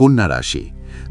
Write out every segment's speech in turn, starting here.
কন্যা রাশি।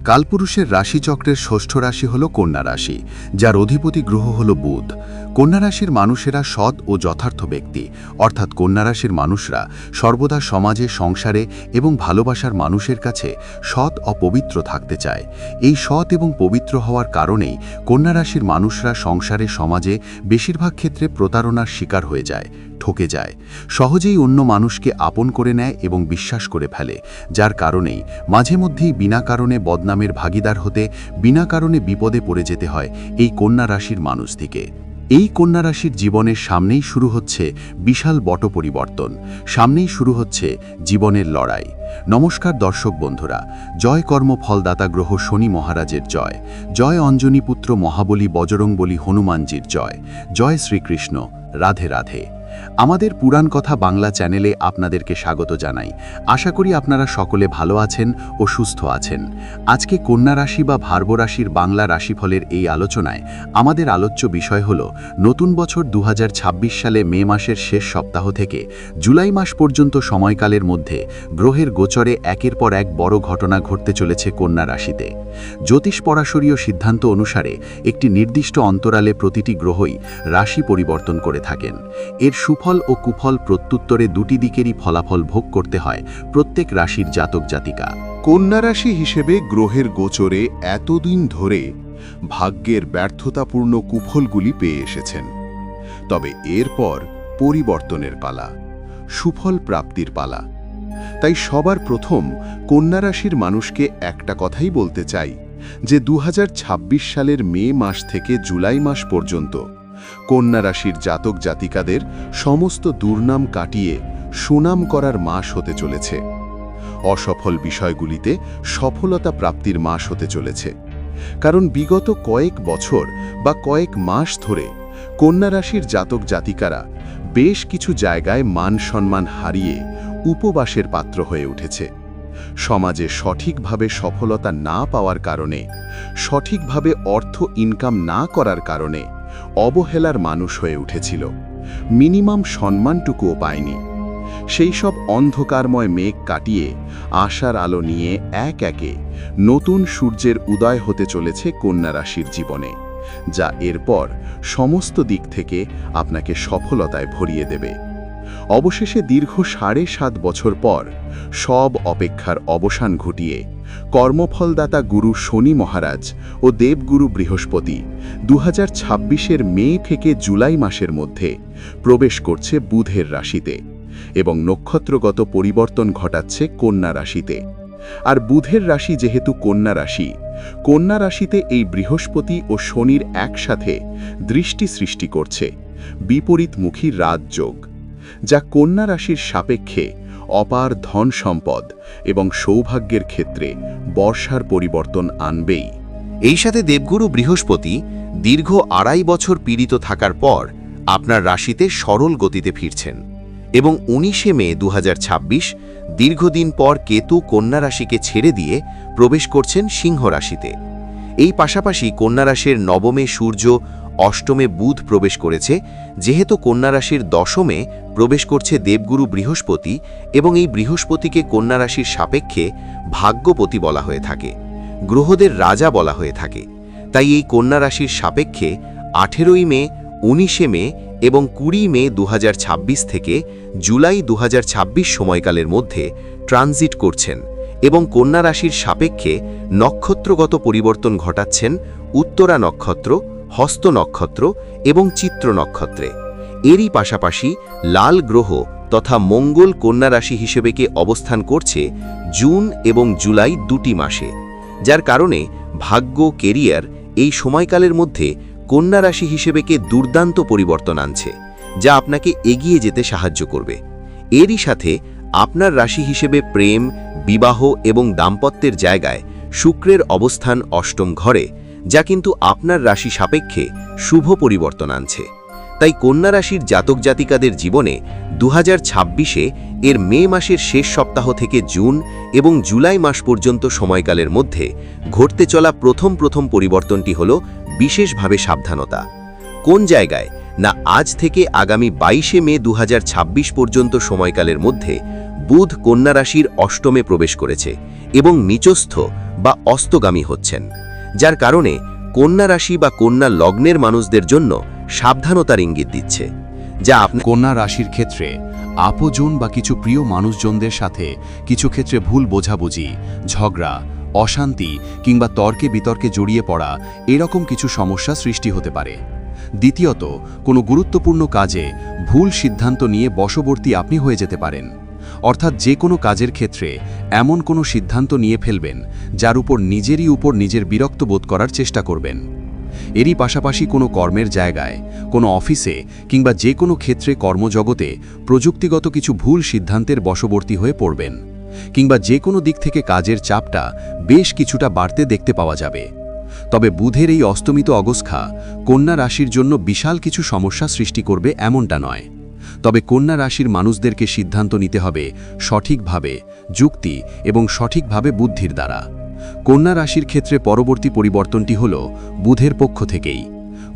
কালপুরুষের রাশিচক্রের ষষ্ঠ রাশি হল কন্যা রাশি, যার অধিপতি গ্রহ হল বুধ। কন্যা রাশির মানুষেরা সৎ ও যথার্থ ব্যক্তি, অর্থাৎ কন্যা রাশির মানুষরা সর্বদা সমাজে, সংসারে এবং ভালোবাসার মানুষের কাছে সৎ অপবিত্র থাকতে চায়। এই সৎ এবং পবিত্র হওয়ার কারণেই কন্যা রাশির মানুষরা সংসারে, সমাজে বেশিরভাগ ক্ষেত্রে প্রতারণার শিকার হয়ে যায়। ঠকে যায়। সহজেই অন্য মানুষকে আপন করে নেয় এবং বিশ্বাস করে ফেলে। যার কারণেই মাঝে মধ্যেই বিনা কারণে বদনামের ভাগিদার হতে, বিনা কারণে বিপদে পড়ে যেতে হয় এই কন্যা রাশির মানুষ থেকে। এই কন্যা রাশির জীবনের সামনেই শুরু হচ্ছে বিশাল বট পরিবর্তন। সামনেই শুরু হচ্ছে জীবনের লড়াই। নমস্কার দর্শক বন্ধুরা, জয় কর্ম ফলদাতা গ্রহ শনি মহারাজের জয়। জয় অঞ্জনী পুত্র মহাবলী বজরংবলী হনুমানজির জয়। জয় শ্রীকৃষ্ণ। রাধে রাধে। আমাদের পুরাণ কথা বাংলা চ্যানেলে আপনাদেরকে স্বাগত জানাই। আশা করি আপনারা সকলে ভালো আছেন ও সুস্থ আছেন। আজকে কন্যা রাশি বা ভার্ব রাশির বাংলা রাশিফলের এই আলোচনায় আমাদের আলোচ্য বিষয় হল, নতুন বছর দু সালে মে মাসের শেষ সপ্তাহ থেকে জুলাই মাস পর্যন্ত সময়কালের মধ্যে গ্রহের গোচরে একের পর এক বড় ঘটনা ঘটতে চলেছে কন্যা রাশিতে। জ্যোতিষ পরাশরীয় সিদ্ধান্ত অনুসারে একটি নির্দিষ্ট অন্তরালে প্রতিটি গ্রহই রাশি পরিবর্তন করে থাকেন। এর সুফল ও কুফল প্রত্যুত্তরে দুটি দিকেরই ফলাফল ভোগ করতে হয় প্রত্যেক রাশির জাতক জাতিকা। কন্যা রাশি হিসেবে গ্রহের গোচরে এতদিন ধরে ভাগ্যের ব্যর্থতাপূর্ণ কুফলগুলি পেয়ে এসেছেন। তবে এরপর পরিবর্তনের পালা, সুফল প্রাপ্তির পালা। তাই সবার প্রথম কন্যা রাশির মানুষকে একটা কথাই বলতে চাই যে দু হাজার ছাব্বিশ সালের মে মাস থেকে জুলাই মাস পর্যন্ত কন্যা রাশির জাতক জাতিকাদের সমস্ত দুর্নাম কাটিয়ে সুনাম করার মাস হতে চলেছে। অসফল বিষয়গুলিতে সফলতা প্রাপ্তির মাস হতে চলেছে। কারণ বিগত কয়েক বছর বা কয়েক মাস ধরে কন্যা রাশির জাতক জাতিকারা বেশ কিছু জায়গায় মান সম্মান হারিয়ে উপবাসের পাত্র হয়ে উঠেছে। সমাজে সঠিকভাবে সফলতা না পাওয়ার কারণে, সঠিকভাবে অর্থ ইনকাম না করার কারণে অবহেলার মানুষ হয়ে উঠেছিল। মিনিমাম সম্মানটুকুও পায়নি। সেই সব অন্ধকারময় মেঘ কাটিয়ে আশার আলো নিয়ে এক একে নতুন সূর্যের উদয় হতে চলেছে কন্যা রাশির জীবনে, যা এরপর সমস্ত দিক থেকে আপনাকে সফলতায় ভরিয়ে দেবে। অবশেষে দীর্ঘ সাড়ে সাত বছর পর সব অপেক্ষার অবসান ঘটিয়ে কর্মফলদাতা গুরু শনি মহারাজ ও দেবগুরু বৃহস্পতি দু হাজার মে থেকে জুলাই মাসের মধ্যে প্রবেশ করছে বুধের রাশিতে এবং নক্ষত্রগত পরিবর্তন ঘটাচ্ছে কন্যা রাশিতে। আর বুধের রাশি যেহেতু কন্যা রাশি, কন্যা রাশিতে এই বৃহস্পতি ও শনির একসাথে দৃষ্টি সৃষ্টি করছে। বিপরীতমুখী রাজযোগ, যা কন্যা রাশির সাপেক্ষে অপার ধন সম্পদ এবং সৌভাগ্যের ক্ষেত্রে বর্ষার পরিবর্তন আনবেই। এই সাথে দেবগুরু বৃহস্পতি দীর্ঘ আড়াই বছর পীড়িত থাকার পর আপনার রাশিতে সরল গতিতে ফিরছেন এবং উনিশে মে দু হাজার ছাব্বিশ দীর্ঘদিন পর কেতু কন্যা রাশিকে ছেড়ে দিয়ে প্রবেশ করছেন সিংহ রাশিতে। এই পাশাপাশি কন্যা রাশির নবমে সূর্য অষ্টমে বুধ প্রবেশ করেছে, যেহেতু কন্যা রাশির দশমে প্রবেশ করছে দেবগুরু বৃহস্পতি এবং এই বৃহস্পতিকে কন্যা রাশির সাপেক্ষে ভাগ্যপতি বলা হয়ে থাকে, গ্রহদের রাজা বলা হয়ে থাকে। তাই এই কন্যা রাশির সাপেক্ষে আঠেরোই মে, উনিশে মে এবং কুড়ি মে দু হাজার ছাব্বিশ থেকে জুলাই দু হাজার ছাব্বিশ সময়কালের মধ্যে ট্রানজিট করছেন এবং কন্যা রাশির সাপেক্ষে নক্ষত্রগত পরিবর্তন ঘটাচ্ছেন উত্তরা নক্ষত্র হস্ত নক্ষত্র এবং চিত্র নক্ষত্রে। এরই পাশাপাশি লাল গ্রহ তথা মঙ্গল কন্যা রাশি হিসেবে কে অবস্থান করছে জুন এবং জুলাই দুটি মাসে। যার কারণে ভাগ্য, কেরিয়ার এই সময়কালের মধ্যে কন্যা রাশি হিসেবে কে দুর্দান্ত পরিবর্তন আনছে, যা আপনাকে এগিয়ে যেতে সাহায্য করবে। এরই সাথে আপনার রাশি হিসেবে প্রেম, বিবাহ এবং দাম্পত্যের জায়গায় শুক্রের অবস্থান অষ্টম ঘরে যা কিন্তু আপনার রাশি সাপেক্ষে শুভ পরিবর্তন আনছে। তাই কন্যা রাশির জাতক জাতিকাদের জীবনে দু হাজার এর মে মাসের শেষ সপ্তাহ থেকে জুন এবং জুলাই মাস পর্যন্ত সময়কালের মধ্যে ঘটতে চলা প্রথম প্রথম পরিবর্তনটি হল বিশেষভাবে সাবধানতা। কোন জায়গায়? না আজ থেকে আগামী বাইশে মে দু হাজার ছাব্বিশ পর্যন্ত সময়কালের মধ্যে বুধ কন্যা রাশির অষ্টমে প্রবেশ করেছে এবং নিচস্থ বা অস্তগামী হচ্ছেন। যার কারণে কন্যা রাশি বা কন্যা লগ্নের মানুষদের জন্য সাবধানতার ইঙ্গিত দিচ্ছে, যা আপনার কন্যা রাশির ক্ষেত্রে আপজন বা কিছু প্রিয় মানুষজনদের সাথে কিছু ক্ষেত্রে ভুল বোঝাবুঝি, ঝগড়া, অশান্তি কিংবা তর্কে বিতর্কে জড়িয়ে পড়া এরকম কিছু সমস্যা সৃষ্টি হতে পারে। দ্বিতীয়ত, কোনো গুরুত্বপূর্ণ কাজে ভুল সিদ্ধান্ত নিয়ে বশবর্তী আপনি হয়ে যেতে পারেন। অর্থাৎ যে কোনো কাজের ক্ষেত্রে এমন কোনো সিদ্ধান্ত নিয়ে ফেলবেন যার উপর নিজেরই উপর নিজের বিরক্ত বোধ করার চেষ্টা করবেন। এরই পাশাপাশি কোনো কর্মের জায়গায়, কোনো অফিসে কিংবা যে কোনো ক্ষেত্রে কর্মজগতে প্রযুক্তিগত কিছু ভুল সিদ্ধান্তের বশবর্তী হয়ে পড়বেন কিংবা যে কোনো দিক থেকে কাজের চাপটা বেশ কিছুটা বাড়তে দেখতে পাওয়া যাবে। তবে বুধের এই অস্তমিত অগস্খা কন্যা রাশির জন্য বিশাল কিছু সমস্যা সৃষ্টি করবে এমনটা নয়। তবে কন্যা রাশির মানুষদেরকে সিদ্ধান্ত নিতে হবে সঠিকভাবে, যুক্তি এবং সঠিকভাবে বুদ্ধির দ্বারা। কন্যা রাশির ক্ষেত্রে পরবর্তী পরিবর্তনটি হল বুধের পক্ষ থেকেই।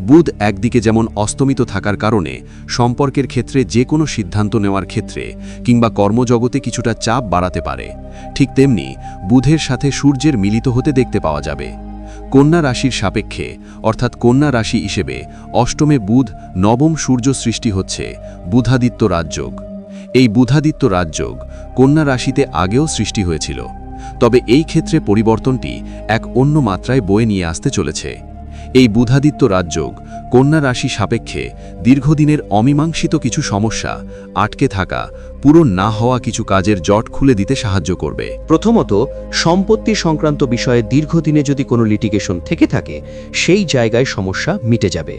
বুধ একদিকে যেমন অস্তমিত থাকার কারণে সম্পর্কের ক্ষেত্রে যে কোনো সিদ্ধান্ত নেওয়ার ক্ষেত্রে কিংবা কর্মজগতে কিছুটা চাপ বাড়াতে পারে। ঠিক তেমনি বুধের সাথে সূর্যের মিলিত হতে দেখতে পাওয়া যাবে। কন্যা রাশির সাপেক্ষে, অর্থাৎ কন্যা রাশি হিসেবে, অষ্টমে বুধ, নবম সূর্য সৃষ্টি হচ্ছে, বুধাদিত্য রাজযোগ। এই বুধাদিত্য রাজযোগ কন্যা রাশিতে আগেও সৃষ্টি হয়েছিল, তবে এই ক্ষেত্রে পরিবর্তনটি এক অন্য মাত্রায় বয়ে নিয়ে আসতে চলেছে। এই বুধাদিত্য রাজযোগ কন্যা রাশি সাপেক্ষে দীর্ঘদিনের অমীমাংসিত কিছু সমস্যা আটকে থাকা পূরণ না হওয়া কিছু কাজের জট খুলে দিতে সাহায্য করবে। প্রথমত, সম্পত্তি সংক্রান্ত বিষয়ে দীর্ঘদিনে যদি কোনো লিটিগেশন থেকে থাকে, সেই জায়গায় সমস্যা মিটে যাবে।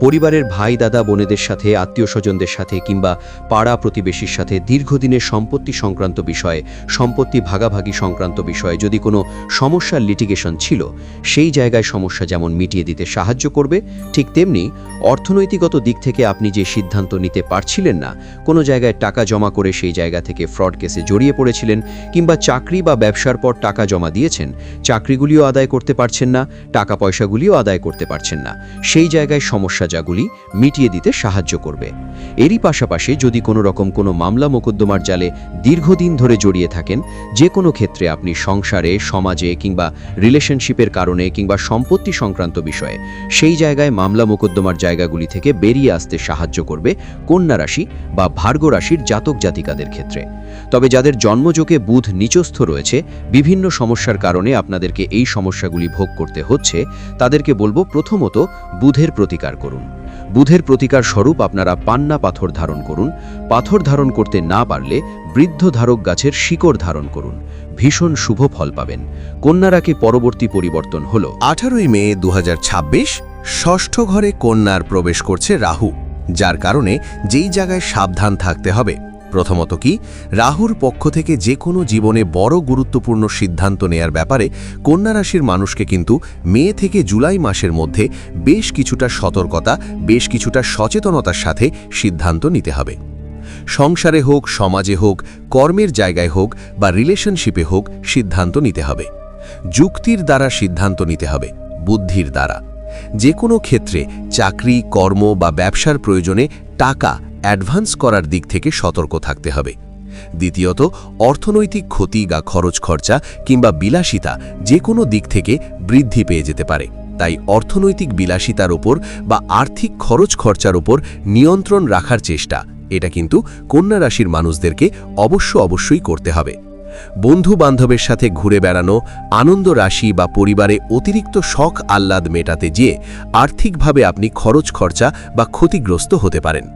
পরিবারের ভাই, দাদা, বোনেদের সাথে, আত্মীয় স্বজনদের সাথে কিংবা পাড়া প্রতিবেশীর সাথে দীর্ঘদিনের সম্পত্তি সংক্রান্ত বিষয়ে, সম্পত্তি ভাগাভাগি সংক্রান্ত বিষয়ে যদি কোনো সমস্যার লিটিগেশন ছিল, সেই জায়গায় সমস্যা যেমন মিটিয়ে দিতে সাহায্য করবে, ঠিক তেমনি অর্থনৈতিকত দিক থেকে আপনি যে সিদ্ধান্ত নিতে পারছিলেন না, কোনো জায়গায় টাকা জমা সেই জায়গা থেকে ফ্রড কেসে জড়িয়ে পড়েছিলেন কিংবা চাকরি বা ব্যবসার পর টাকা জমা দিয়েছেন, চাকরিগুলিও আদায় করতে পারছেন না টাকা পয়সাগুলিও আদায় করতে পারছেন না। সেই জায়গায় সমস্যা যাগুলি মিটিয়ে দিতে সাহায্য করবে। এরই পাশাপাশি যদি কোনো রকম কোনো মামলা মোকদ্দমার জালে দীর্ঘদিন ধরে জড়িয়ে থাকেন, যে কোনো ক্ষেত্রে আপনি সংসারে, সমাজে কিংবা রিলেশনশিপের কারণে কিংবা সম্পত্তি সংক্রান্ত বিষয়ে সেই জায়গায় মামলা মোকদ্দমার জায়গাগুলি থেকে বেরিয়ে আসতে সাহায্য করবে কন্যা রাশি বা ভার্গ রাশির জাতক জাতিকাদের ক্ষেত্রে। তবে যাদের জন্মযোগে বুধ নিচস্থ রয়েছে, বিভিন্ন সমস্যার কারণে আপনাদেরকে এই সমস্যাগুলি ভোগ করতে হচ্ছে, তাদেরকে বলব প্রথমত বুধের প্রতিকার করুন। বুধের প্রতিকার স্বরূপ আপনারা পান্না পাথর ধারণ করুন। পাথর ধারণ করতে না পারলে বৃদ্ধ ধারক গাছের শিকড় ধারণ করুন। ভীষণ শুভ ফল পাবেন। কন্যারাকে পরবর্তী পরিবর্তন হল আঠারোই মে দু হাজার ছাব্বিশ, ষষ্ঠ ঘরে কন্যার প্রবেশ করছে রাহু, যার কারণে যেই জায়গায় সাবধান থাকতে হবে। প্রথমত কি, রাহুর পক্ষ থেকে যে কোনো জীবনে বড় গুরুত্বপূর্ণ সিদ্ধান্ত নেয়ার ব্যাপারে কন্যা রাশির মানুষকে কিন্তু মে থেকে জুলাই মাসের মধ্যে বেশ কিছুটা সতর্কতা, বেশ কিছুটা সচেতনতার সাথে সিদ্ধান্ত নিতে হবে। সংসারে হোক, সমাজে হোক, কর্মের জায়গায় হোক বা রিলেশনশিপে হোক সিদ্ধান্ত নিতে হবে। যুক্তির দ্বারা সিদ্ধান্ত নিতে হবে, বুদ্ধির দ্বারা। যে কোনো ক্ষেত্রে চাকরি, কর্ম বা ব্যবসার প্রয়োজনে টাকা অ্যাডভান্স করার দিক থেকে সতর্ক থাকতে হবে। দ্বিতীয়ত, অর্থনৈতিক ক্ষতি বা খরচ খরচা কিংবা বিলাসিতা যে কোনো দিক থেকে বৃদ্ধি পেয়ে যেতে পারে। তাই অর্থনৈতিক বিলাসিতার ওপর বা আর্থিক খরচ খরচার ওপর নিয়ন্ত্রণ রাখার চেষ্টা, এটা কিন্তু কন্যা রাশির মানুষদেরকে অবশ্য অবশ্যই করতে হবে। বন্ধু বান্ধবের সাথে ঘুরে বেড়ানো, আনন্দ রাশি বা পরিবারে অতিরিক্ত শখ আহ্লাদ মেটাতে যেয়ে আর্থিকভাবে আপনি খরচ খরচা বা ক্ষতিগ্রস্ত হতে পারেন।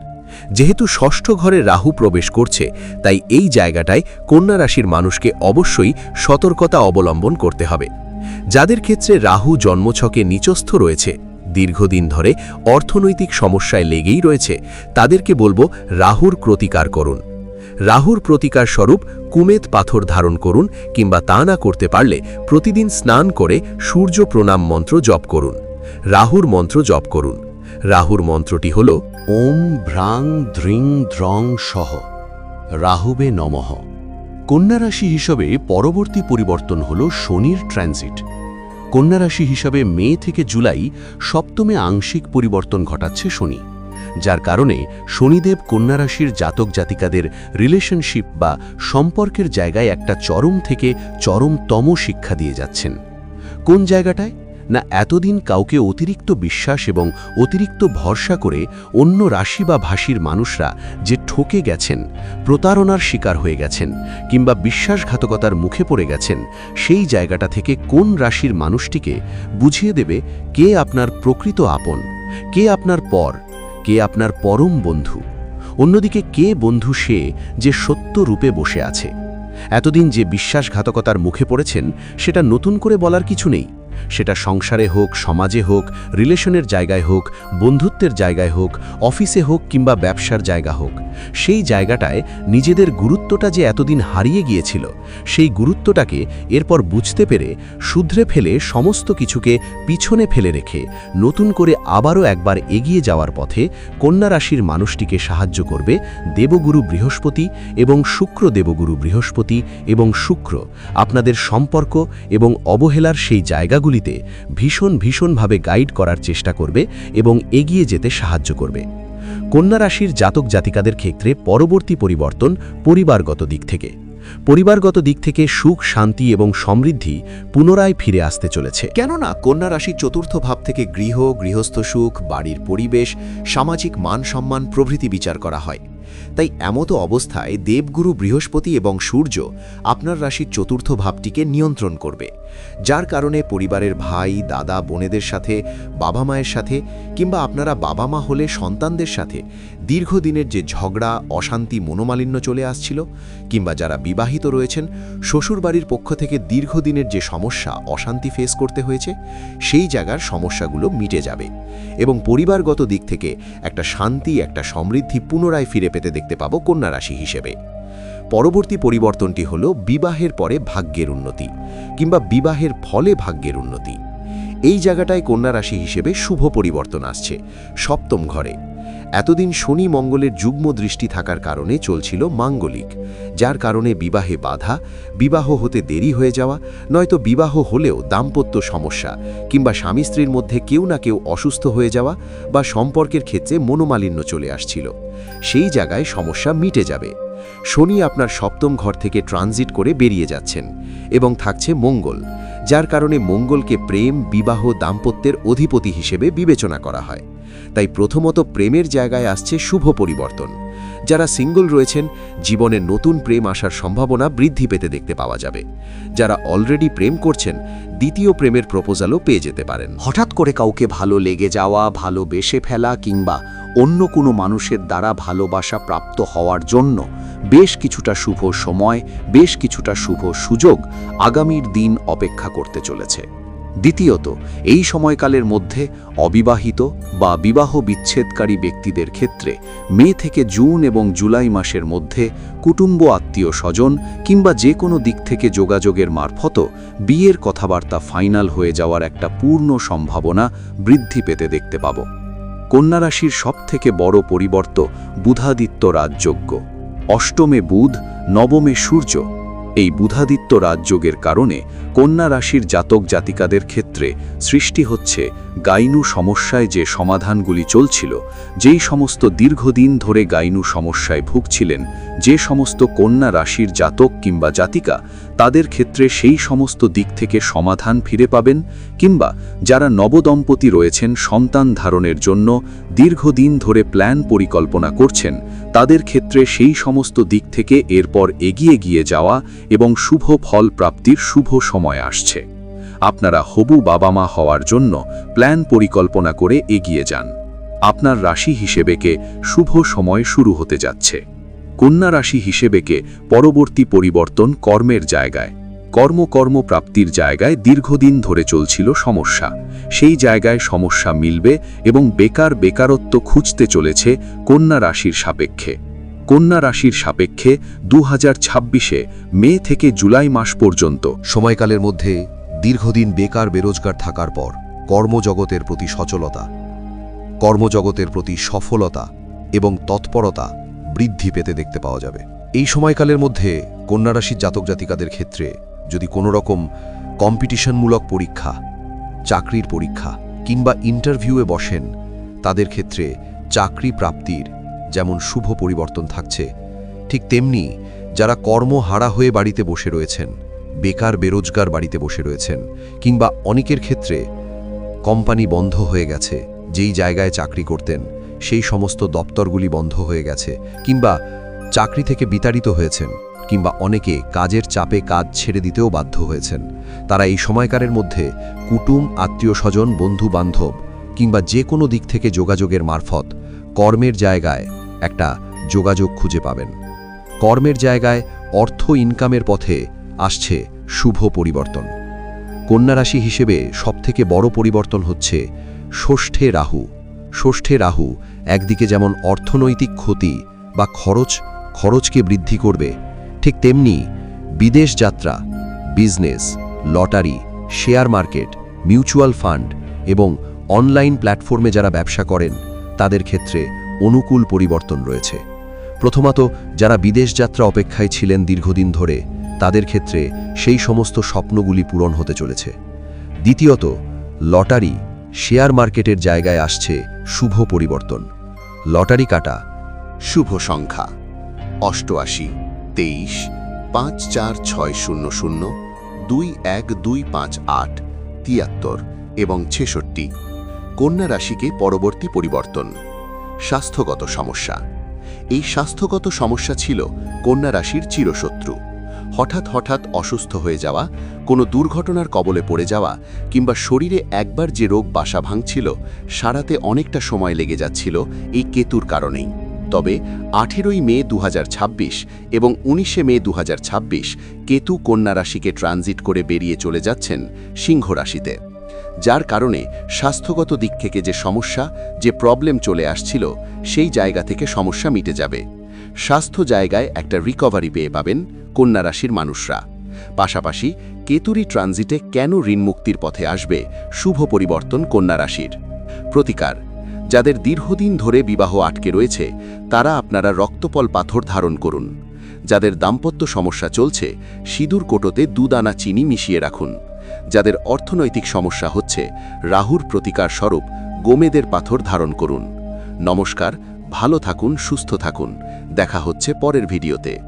যেহেতু ষষ্ঠ ঘরে রাহু প্রবেশ করছে, তাই এই জায়গাটায় কন্যা রাশির মানুষকে অবশ্যই সতর্কতা অবলম্বন করতে হবে। যাদের ক্ষেত্রে রাহু জন্মছকে নিচস্থ রয়েছে, দীর্ঘদিন ধরে অর্থনৈতিক সমস্যায় লেগেই রয়েছে, তাদেরকে বলব রাহুর প্রতিকার করুন। রাহুর প্রতিকার স্বরূপ কুমেদ পাথর ধারণ করুন কিংবা তা না করতে পারলে প্রতিদিন স্নান করে সূর্য প্রণাম মন্ত্র জপ করুন। রাহুর মন্ত্র জপ করুন। রাহুর মন্ত্রটি হল ওম ভ্রাং ধ্রিং দ্রং সহ। রাহুবে নমঃ। কন্যা রাশি হিসাবে পরবর্তী পরিবর্তন হল শনির ট্রানজিট কন্যা রাশি হিসাবে মে থেকে জুলাই সপ্তমে আংশিক পরিবর্তন ঘটাচ্ছে শনি, যার কারণে শনিদেব কন্যা রাশির জাতক জাতিকাদের রিলেশনশিপ বা সম্পর্কের জায়গায় একটা চরম থেকে চরমতম শিক্ষা দিয়ে যাচ্ছেন। কোন জায়গাটায়? না এতদিন কাউকে অতিরিক্ত বিশ্বাস এবং অতিরিক্ত ভরসা করে অন্য রাশি বা ভাষীর মানুষরা যে ঠকে গেছেন, প্রতারণার শিকার হয়ে গেছেন কিংবা বিশ্বাসঘাতকতার মুখে পড়ে গেছেন, সেই জায়গাটা থেকে কোন রাশির মানুষটিকে বুঝিয়ে দেবে কে আপনার প্রকৃত আপন, কে আপনার পর, কে আপনার পরম বন্ধু? অন্যদিকে কে বন্ধু সে যে সত্য রূপে বসে আছে? এতদিন যে বিশ্বাসঘাতকতার মুখে পড়েছেন, সেটা নতুন করে বলার কিছু নেই। সেটা সংসারে হোক, সমাজে হোক, রিলেশনের জায়গায় হোক, বন্ধুত্বের জায়গায় হোক, অফিসে হোক কিংবা ব্যবসার জায়গা হোক, সেই জায়গাটায় নিজেদের গুরুত্বটা যে এতদিন হারিয়ে গিয়েছিল, সেই গুরুত্বটাকে এরপর বুঝতে পেরে শুধরে ফেলে সমস্ত কিছুকে পিছনে ফেলে রেখে নতুন করে আবারও একবার এগিয়ে যাওয়ার পথে কন্যা রাশির মানুষটিকে সাহায্য করবে দেবগুরু বৃহস্পতি এবং শুক্র দেবগুরু বৃহস্পতি এবং শুক্র, আপনাদের সম্পর্ক এবং অবহেলার সেই জায়গাগুলিতে ভীষণ ভীষণভাবে গাইড করার চেষ্টা করবে এবং এগিয়ে যেতে সাহায্য করবে। কন্যা রাশির জাতক জাতিকাদের ক্ষেত্রে পরবর্তী পরিবর্তন পরিবারগত দিক থেকে। পরিবারগত দিক থেকে সুখ, শান্তি এবং সমৃদ্ধি পুনরায় ফিরে আসতে চলেছে। কেননা কন্যা রাশির চতুর্থ ভাব থেকে গৃহ, গৃহস্থ সুখ, বাড়ির পরিবেশ, সামাজিক মান সম্মান প্রভৃতি বিচার করা হয়। তাই এমতো অবস্থায় দেবগুরু বৃহস্পতি এবং সূর্য আপনার রাশির চতুর্থ ভাবটিকে নিয়ন্ত্রণ করবে, যার কারণে পরিবারের ভাই, দাদা, বোনেদের সাথে, বাবা মায়ের সাথে কিংবা আপনারা বাবা মা হলে সন্তানদের সাথে দীর্ঘদিনের যে ঝগড়া, অশান্তি, মনোমালিন্য চলে আসছিল, কিংবা যারা বিবাহিত রয়েছেন, শ্বশুরবাড়ির পক্ষ থেকে দীর্ঘদিনের যে সমস্যা, অশান্তি ফেস করতে হয়েছে, সেই জায়গার সমস্যাগুলো মিটে যাবে এবং পরিবারগত দিক থেকে একটা শান্তি, একটা সমৃদ্ধি পুনরায় ফিরে পেতে দেখতে পাবো কন্যা রাশি হিসেবে। পরবর্তী পরিবর্তনটি হল বিবাহের পরে ভাগ্যের উন্নতি, কিংবা বিবাহের ফলে ভাগ্যের উন্নতি। এই জায়গাটায় কন্যা রাশি হিসেবে শুভ পরিবর্তন আসছে সপ্তম ঘরে। এতদিন শনি মঙ্গলের যুগ্ম দৃষ্টি থাকার কারণে চলছিল মাঙ্গলিক, যার কারণে বিবাহে বাধা, বিবাহ হতে দেরি হয়ে যাওয়া, নয়তো বিবাহ হলেও দাম্পত্য সমস্যা কিংবা স্বামী স্ত্রীর মধ্যে কেউ না কেউ অসুস্থ হয়ে যাওয়া বা সম্পর্কের ক্ষেত্রে মনোমালিন্য চলে আসছিল। সেই জায়গায় সমস্যা মিটে যাবে। শনি আপনার সপ্তম ঘর থেকে ট্রানজিট করে বেরিয়ে যাচ্ছেন এবং থাকছে মঙ্গল। যার কারণে মঙ্গলকে প্রেম, বিবাহ, দাম্পত্যের অধিপতি হিসেবে বিবেচনা করা হয়। তাই প্রথমত প্রেমের জায়গায় আসছে শুভ পরিবর্তন। যারা সিঙ্গল রয়েছেন, জীবনে নতুন প্রেম আসার সম্ভাবনা বৃদ্ধি পেতে দেখতে পাওয়া যাবে। যারা অলরেডি প্রেম করছেন, দ্বিতীয় প্রেমের প্রপোজালও পেয়ে যেতে পারেন। হঠাৎ করে কাউকে ভালো লেগে যাওয়া ভালোবেসে ফেলা কিংবা অন্য কোনো মানুষের দ্বারা ভালোবাসা প্রাপ্ত হওয়ার জন্য বেশ কিছুটা শুভ সময়, বেশ কিছুটা শুভ সুযোগ আগামীর দিন অপেক্ষা করতে চলেছে। দ্বিতীয়ত, এই সময়কালের মধ্যে অবিবাহিত বা বিবাহ বিচ্ছেদকারী ব্যক্তিদের ক্ষেত্রে মে থেকে জুন এবং জুলাই মাসের মধ্যে কুটুম্ব আত্মীয় স্বজন কিংবা যে কোনো দিক থেকে যোগাযোগের মারফত বিয়ের কথাবার্তা ফাইনাল হয়ে যাওয়ার একটা পূর্ণ সম্ভাবনা বৃদ্ধি পেতে দেখতে পাব। কন্যা রাশির সবথেকে বড় পরিবর্ত বুধাদিত্য রাজযোগ্য। অষ্টমে বুধ নবমে সূর্য। এই বুধাদিত্য রাজযোগের কারণে কন্যা রাশির জাতক জাতিকাদের ক্ষেত্রে সৃষ্টি হচ্ছে গাইনু সমস্যায় যে সমাধানগুলি চলছিল, যেই সমস্ত দীর্ঘদিন ধরে গাইনু সমস্যায় ভুগছিলেন, যে সমস্ত কন্যা রাশির জাতক কিংবা জাতিকা, তাদের ক্ষেত্রে সেই সমস্ত দিক থেকে সমাধান ফিরে পাবেন, কিংবা যারা নবদম্পতি রয়েছেন সন্তান ধারণের জন্য দীর্ঘদিন ধরে প্ল্যান পরিকল্পনা করছেন, তাদের ক্ষেত্রে সেই সমস্ত দিক থেকে এরপর এগিয়ে গিয়ে যাওয়া এবং শুভ ফল প্রাপ্তির শুভ সময় আসছে। আপনারা হবু বাবা মা হওয়ার জন্য প্ল্যান পরিকল্পনা করে এগিয়ে যান। আপনার রাশি হিসেবেকে শুভ সময় শুরু হতে যাচ্ছে। কন্যা রাশি হিসেবেকে পরবর্তী পরিবর্তন কর্মের জায়গায়। কর্মকর্ম প্রাপ্তির জায়গায় দীর্ঘদিন ধরে চলছিল সমস্যা। সেই জায়গায় সমস্যা মিলবে এবং বেকার বেকারত্ব খুঁজতে চলেছে কন্যা রাশির সাপেক্ষে। কন্যা রাশির সাপেক্ষে দু হাজার মে থেকে জুলাই মাস পর্যন্ত। সময়কালের মধ্যে দীর্ঘদিন বেকার বেরোজগার থাকার পর কর্মজগতের প্রতি সচলতা, কর্মজগতের প্রতি সফলতা এবং তৎপরতা বৃদ্ধি পেতে দেখতে পাওয়া যাবে। এই সময়কালের মধ্যে কন্যারাশির জাতক জাতিকাদের ক্ষেত্রে যদি কোনো রকম কম্পিটিশনমূলক পরীক্ষা, চাকরির পরীক্ষা কিংবা ইন্টারভিউয়ে বসেন, তাদের ক্ষেত্রে চাকরি প্রাপ্তির যেমন শুভ পরিবর্তন থাকছে, ঠিক তেমনি যারা কর্ম হারা হয়ে বাড়িতে বসে রয়েছেন, বেকার বেরোজগার বাড়িতে বসে রয়েছেন, কিংবা অনেকের ক্ষেত্রে কোম্পানি বন্ধ হয়ে গেছে, যেই জায়গায় চাকরি করতেন, সেই সমস্ত দপ্তরগুলি বন্ধ হয়ে গেছে, কিংবা চাকরি থেকে বিতাড়িত হয়েছেন, কিংবা অনেকে কাজের চাপে কাজ ছেড়ে দিতেও বাধ্য হয়েছেন, তারা এই সময়কারের মধ্যে কুটুম, আত্মীয় স্বজন বন্ধু বান্ধব কিংবা যে কোনো দিক থেকে যোগাযোগের মারফত কর্মের জায়গায় একটা যোগাযোগ খুঁজে পাবেন। কর্মের জায়গায় অর্থ ইনকামের পথে আসছে শুভ পরিবর্তন। কন্যা রাশি হিসেবে সবথেকে বড় পরিবর্তন হচ্ছে ষষ্ঠে রাহু। ষষ্ঠে রাহু একদিকে যেমন অর্থনৈতিক ক্ষতি বা খরচ, খরচকে বৃদ্ধি করবে, ঠিক তেমনি বিদেশ যাত্রা, business, lottery, share market, mutual fund এবং অনলাইন প্ল্যাটফর্মে যারা ব্যবসা করেন, তাদের ক্ষেত্রে অনুকূল পরিবর্তন রয়েছে। প্রথমত, যারা বিদেশ যাত্রা অপেক্ষায় ছিলেন দীর্ঘদিন ধরে, তাদের ক্ষেত্রে সেই সমস্ত স্বপ্নগুলি পূরণ হতে চলেছে। দ্বিতীয়ত, লটারি, শেয়ার মার্কেটের জায়গায় আসছে শুভ পরিবর্তন। লটারি কাটা, শুভ সংখ্যা। অষ্টআশি, তেইশ, পাঁচ চার ছয় শূন্য শূন্য, দুই এক দুই পাঁচ আট, তিয়াত্তর এবং ছেষট্টি। কন্যা রাশিকে পরবর্তী পরিবর্তন। স্বাস্থ্যগত সমস্যা। এই স্বাস্থ্যগত সমস্যা ছিল কন্যা রাশির চিরশত্রু। হঠাৎ হঠাৎ অসুস্থ হয়ে যাওয়া, কোনো দুর্ঘটনার কবলে পড়ে যাওয়া, কিংবা শরীরে একবার যে রোগ বাসা ভাঙছিল, সারাতে অনেকটা সময় লেগে যাচ্ছিল এই কেতুর কারণেই। তবে আঠেরোই মে দু হাজার ছাব্বিশ এবং উনিশে মে দু হাজার ছাব্বিশ কেতু কন্যা রাশিকে ট্রানজিট করে বেরিয়ে চলে যাচ্ছেন সিংহ রাশিতে। যার কারণে স্বাস্থ্যগত দিক থেকে যে সমস্যা, যে প্রবলেম চলে আসছিল, সেই জায়গা থেকে সমস্যা মিটে যাবে। স্বাস্থ্য জায়গায় একটা রিকভারি পেয়ে পাবেন কন্যা রাশির মানুষরা। পাশাপাশি কেতুরি ট্রানজিটে কেন ঋণ মুক্তির পথে আসবে শুভ পরিবর্তন কন্যা রাশির। প্রতিকার, যাদের দীর্ঘদিন ধরে বিবাহ আটকে রয়েছে, তারা আপনারা রক্তপল পাথর ধারণ করুন। যাদের দাম্পত্য সমস্যা চলছে, সিঁদুর কোটোতে দুদানা চিনি মিশিয়ে রাখুন। যাদের অর্থনৈতিক সমস্যা হচ্ছে, রাহুর প্রতিকার স্বরূপ গোমেদের পাথর ধারণ করুন। নমস্কার, ভালো থাকুন, সুস্থ থাকুন। দেখা হচ্ছে পরের ভিডিওতে।